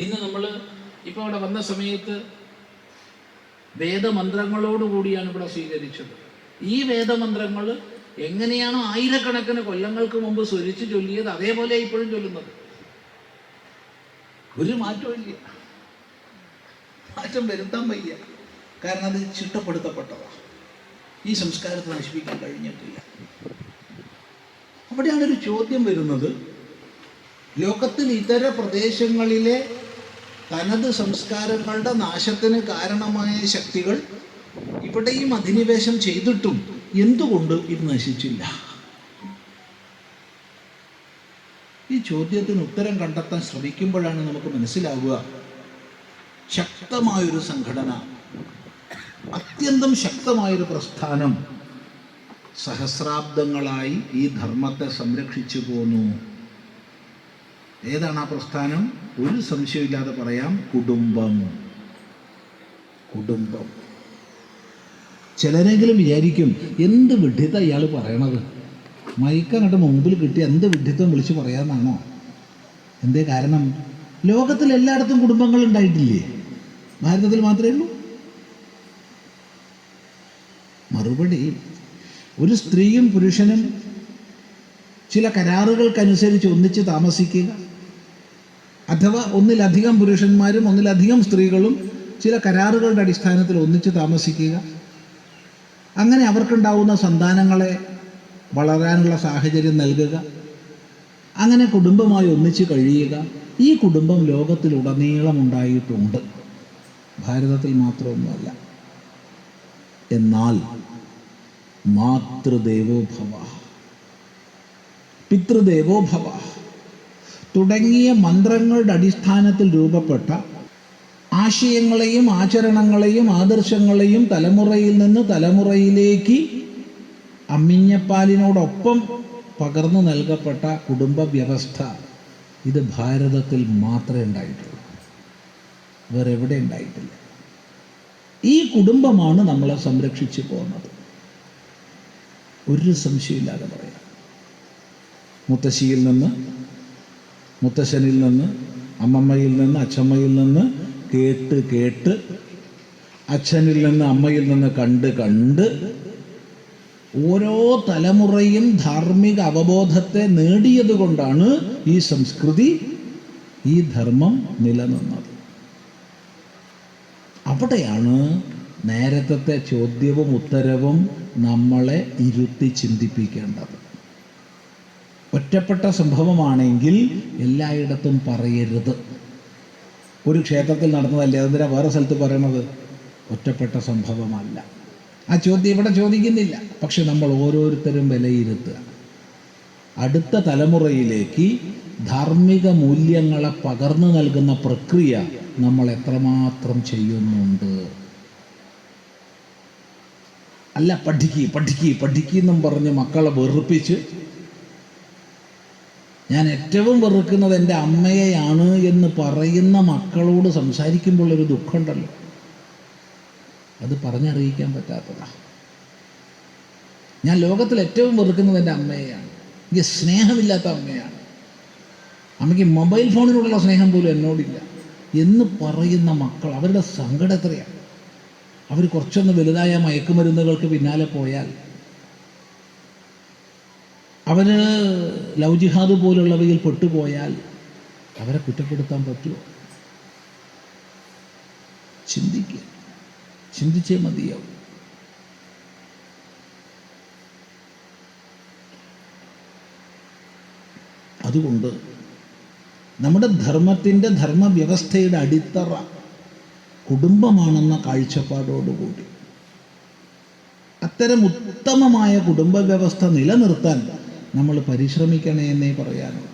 ഇന്ന് നമ്മൾ ഇപ്പോൾ അവിടെ വന്ന സമയത്ത് വേദമന്ത്രങ്ങളോടുകൂടിയാണ് ഇവിടെ സ്വീകരിച്ചത്. ഈ വേദമന്ത്രങ്ങൾ എങ്ങനെയാണോ ആയിരക്കണക്കിന് കൊല്ലങ്ങൾക്ക് മുമ്പ് സ്വരിച്ച് ചൊല്ലിയത് അതേപോലെ ഇപ്പോഴും ചൊല്ലുന്നത്. ഒരു മാറ്റവും ഇല്ല. മാറ്റം വരുത്താൻ വയ്യ. കാരണം അത് ചിട്ടപ്പെടുത്തപ്പെട്ടതാണ് ഈ സംസ്കാരത്തെ നശിപ്പിക്കാൻ കഴിഞ്ഞിട്ടില്ല. അവിടെയാണ് ഒരു ചോദ്യം വരുന്നത്. ലോകത്തിൽ ഇതര പ്രദേശങ്ങളിലെ തനത് സംസ്കാരങ്ങളുടെ നാശത്തിന് കാരണമായ ശക്തികൾ ഇവിടെയും അധിനിവേശം ചെയ്തിട്ടും എന്തുകൊണ്ട് ഇത് നശിച്ചില്ല? ഈ ചോദ്യത്തിന് ഉത്തരം കണ്ടെത്താൻ ശ്രമിക്കുമ്പോഴാണ് നമുക്ക് മനസ്സിലാവുക ശക്തമായൊരു സംഘടന അത്യന്തം ശക്തമായൊരു പ്രസ്ഥാനം സഹസ്രാബ്ദങ്ങളായി ഈ ധർമ്മത്തെ സംരക്ഷിച്ചു പോന്നു. ഏതാണ് ആ പ്രസ്ഥാനം? ഒരു സംശയമില്ലാതെ പറയാം കുടുംബം. കുടുംബം. ചിലരെങ്കിലും വിചാരിക്കും എന്ത് വിഡ്ഢിത്ത ഇയാൾ പറയണത്? മൈക്ക് അങ്ങോട്ട് മുമ്പിൽ കിട്ടി എന്ത് വിഡ്ഢിത്തം വിളിച്ച് പറയാമെന്നാണോ എന്തേ കാരണം? ലോകത്തിൽ എല്ലായിടത്തും കുടുംബങ്ങൾ ഉണ്ടായിട്ടില്ലേ? ഭാരതത്തിൽ മാത്രമേ ഉള്ളൂ. മറുപടി ഒരു സ്ത്രീയും പുരുഷനും ചില കരാറുകൾക്കനുസരിച്ച് ഒന്നിച്ച് താമസിക്കുക. അഥവാ ഒന്നിലധികം പുരുഷന്മാരും ഒന്നിലധികം സ്ത്രീകളും ചില കരാറുകളുടെ അടിസ്ഥാനത്തിൽ ഒന്നിച്ച് താമസിക്കുക. അങ്ങനെ അവർക്കുണ്ടാവുന്ന സന്താനങ്ങളെ വളരാനുള്ള സാഹചര്യം നൽകുക. അങ്ങനെ കുടുംബമായി ഒന്നിച്ച് കഴിയുക. ഈ കുടുംബം ലോകത്തിലുടനീളം ഉണ്ടായിട്ടുണ്ട്. ഭാരതത്തിൽ മാത്രമൊന്നുമല്ല. എന്നാൽ മാതൃദേവോ ഭവ പിതൃദേവോ ഭവ തുടങ്ങിയ മന്ത്രങ്ങളുടെ അടിസ്ഥാനത്തിൽ രൂപപ്പെട്ട ആശയങ്ങളെയും ആചരണങ്ങളെയും ആദർശങ്ങളെയും തലമുറയിൽ നിന്ന് തലമുറയിലേക്ക് അമ്മിഞ്ഞപ്പാലിനോടൊപ്പം പകർന്നു നൽകപ്പെട്ട കുടുംബ വ്യവസ്ഥ ഇത് ഭാരതത്തിൽ മാത്രമേ ഉണ്ടായിട്ടുള്ളൂ. വേറെ എവിടെ ഉണ്ടായിട്ടില്ല. ഈ കുടുംബമാണ് നമ്മളെ സംരക്ഷിച്ചു പോകുന്നത്. ഒരു സംശയമില്ലാതെ പറയാം. മുത്തശ്ശിയിൽ നിന്ന് മുത്തശ്ശനിൽ നിന്ന് അമ്മമ്മയിൽ നിന്ന് അച്ഛമ്മയിൽ നിന്ന് കേട്ട് കേട്ട് അച്ഛനിൽ നിന്ന് അമ്മയിൽ നിന്ന് കണ്ട് കണ്ട് ഓരോ തലമുറയും ധാർമ്മിക അവബോധത്തെ നേടിയതുകൊണ്ടാണ് ഈ സംസ്കൃതി ഈ ധർമ്മം നിലനിന്നത്. അവിടെയാണ് നേരത്തെ ചോദ്യവും ഉത്തരവും നമ്മളെ ഇരുത്തി ചിന്തിപ്പിക്കേണ്ടത്. ഒറ്റപ്പെട്ട സംഭവമാണെങ്കിൽ എല്ലായിടത്തും പറയരുത്. ഒരു ക്ഷേത്രത്തിൽ നടന്നതല്ലേ? അതെന്തിനാ വേറെ സ്ഥലത്ത് പറയണത്? ഒറ്റപ്പെട്ട സംഭവമല്ല. ആ ചോദ്യം ഇവിടെ ചോദിക്കുന്നില്ല. പക്ഷെ നമ്മൾ ഓരോരുത്തരും വിലയിരുത്തുക. അടുത്ത തലമുറയിലേക്ക് ധാർമ്മിക മൂല്യങ്ങളെ പകർന്നു നൽകുന്ന പ്രക്രിയ നമ്മൾ എത്രമാത്രം ചെയ്യുന്നുണ്ട്? അല്ല പഠിക്കി പഠിക്കി പഠിക്കുന്നും പറഞ്ഞ് മക്കളെ വെറുപ്പിച്ച് ഞാൻ ഏറ്റവും വെറുക്കുന്നത് എന്റെ അമ്മയെയാണ് എന്ന് പറയുന്ന മക്കളോട് സംസാരിക്കുമ്പോൾ ഒരു ദുഃഖമുണ്ടല്ലോ. അത് പറഞ്ഞറിയിക്കാൻ പറ്റാത്തതാണ് ഞാൻ ലോകത്തിൽ ഏറ്റവും വെറുക്കുന്നത് എന്റെ അമ്മയെയാണ്. എനിക്ക് സ്നേഹമില്ലാത്ത അമ്മയാണ്. അമ്മയ്ക്ക് മൊബൈൽ ഫോണിനോടുള്ള സ്നേഹം പോലും എന്നോടില്ല. എന്ന് പറയുന്ന മക്കൾ അവരുടെ സങ്കടം എത്രയാണ് അവർ കുറച്ചൊന്ന് വലുതായ മയക്കുമരുന്നുകൾക്ക് പിന്നാലെ പോയാൽ അവർ ലവ് ജിഹാദ് പോലുള്ളവയിൽ പെട്ടുപോയാൽ അവരെ കുറ്റപ്പെടുത്താൻ പറ്റുമോ? ചിന്തിക്കുക ചിന്തിച്ചേ മതിയാവും. അതുകൊണ്ട് നമ്മുടെ ധർമ്മത്തിന്റെ ധർമ്മവ്യവസ്ഥയുടെ അടിത്തറ കുടുംബമാണെന്ന കാഴ്ചപ്പാടോടുകൂടി അത്തരം ഉത്തമമായ കുടുംബ വ്യവസ്ഥ നിലനിർത്താൻ നമ്മൾ പരിശ്രമിക്കണേ എന്നേ പറയാനുള്ളൂ.